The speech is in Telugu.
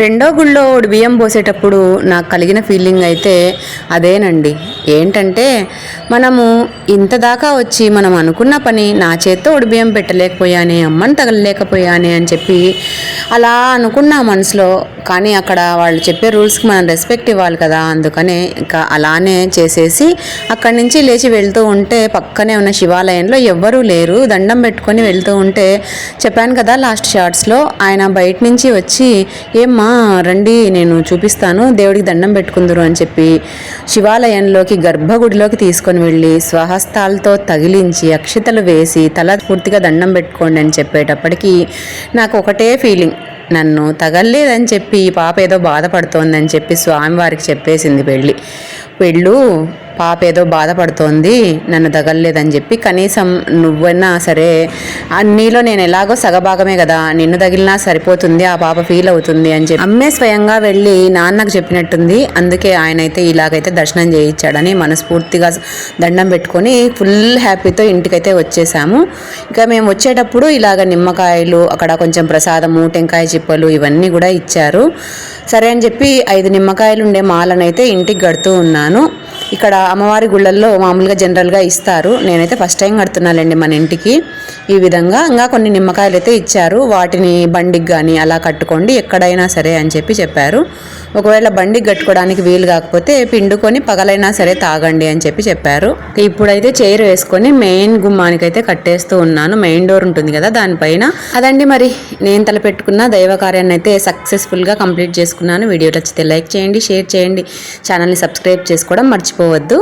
రెండో గుళ్ళో బియ్యం పోసేటప్పుడు నాకు కలిగిన ఫీలింగ్ అయితే అదేనండి. ఏంటంటే మనము ఇంత దాకా వచ్చి మనం అనుకున్న పని నా చేత్తో బియ్యం పెట్టలేకపోయానే అమ్మని తగలలేకపోయానే అని చెప్పి అలా అనుకున్నా మనసులో కానీ అక్కడ వాళ్ళు చెప్పే రూల్స్కి మనం రెస్పెక్ట్ ఇవ్వాలి కదా అందుకనే ఇంకా అలానే చేసేసి అక్కడి నుంచి లేచి వెళ్తూ ఉంటే పక్కనే ఉన్న శివాలయంలో ఎవ్వరూ లేరు. దండం పెట్టుకొని వెళ్తూ ఉంటే చెప్పాను కదా లాస్ట్ షార్ట్స్లో ఆయన బయట నుంచి వచ్చి ఏమ్మా రండి నేను చూపిస్తాను. దేవుడికి దండం పెట్టుకుందరు అని చెప్పి శివాలయంలోకి గర్భగుడిలోకి తీసుకొని వెళ్ళి స్వహస్తాలతో తగిలించి అక్షతలు వేసి తల పూర్తిగా దండం పెట్టుకోండి అని చెప్పేటప్పటికి నాకు ఒకటే ఫీలింగ్ నన్ను తగలలేదని చెప్పి ఈ పాప ఏదో బాధపడుతోందని చెప్పి స్వామివారికి చెప్పేసింది పెళ్ళి. పెళ్ళు పాప ఏదో బాధపడుతోంది నన్ను తగలలేదని చెప్పి కనీసం నువ్వన్నా సరే నీలో నేను ఎలాగో సగభాగమే కదా నిన్ను తగిలినా సరిపోతుంది ఆ పాప ఫీల్ అవుతుంది అని చెప్పి అమ్మే స్వయంగా వెళ్ళి నాన్నకు చెప్పినట్టుంది. అందుకే ఆయన అయితే ఇలాగైతే దర్శనం చేయించాడని మనస్ఫూర్తిగా దండం పెట్టుకొని ఫుల్ హ్యాపీతో ఇంటికైతే వచ్చేసాము. ఇంకా మేము వచ్చేటప్పుడు ఇలాగ నిమ్మకాయలు అక్కడ కొంచెం ప్రసాదము టెంకాయ చిప్పలు ఇవన్నీ కూడా ఇచ్చారు. సరే అని చెప్పి ఐదు నిమ్మకాయలు ఉండే మాలనైతే ఇంటికి కడుతూ ఉన్నాను. ఇక్కడ అమ్మవారి గుళ్ళల్లో మామూలుగా జనరల్గా ఇస్తారు. నేనైతే ఫస్ట్ టైం కడుతున్నానండి మన ఇంటికి. ఈ విధంగా ఇంకా కొన్ని నిమ్మకాయలు అయితే ఇచ్చారు. వాటిని బండికి కానీ అలా కట్టుకోండి ఎక్కడైనా సరే అని చెప్పి చెప్పారు. ఒకవేళ బండి కట్టుకోవడానికి వీలు కాకపోతే పిండుకొని పగలైనా సరే తాగండి అని చెప్పి చెప్పారు. ఇప్పుడైతే చైర్ వేసుకొని మెయిన్ గుమ్మానికి అయితే కట్టేస్తూ ఉన్నాను. మెయిన్ డోర్ ఉంటుంది కదా దానిపైన. అదండి మరి నేను తలపెట్టుకున్న దైవ కార్యాన్ని అయితే సక్సెస్ఫుల్గా కంప్లీట్ చేసుకున్నాను. వీడియో నచ్చితే లైక్ చేయండి షేర్ చేయండి. ఛానల్ని సబ్స్క్రైబ్ చేసుకోవడం మర్చిపోవద్దు.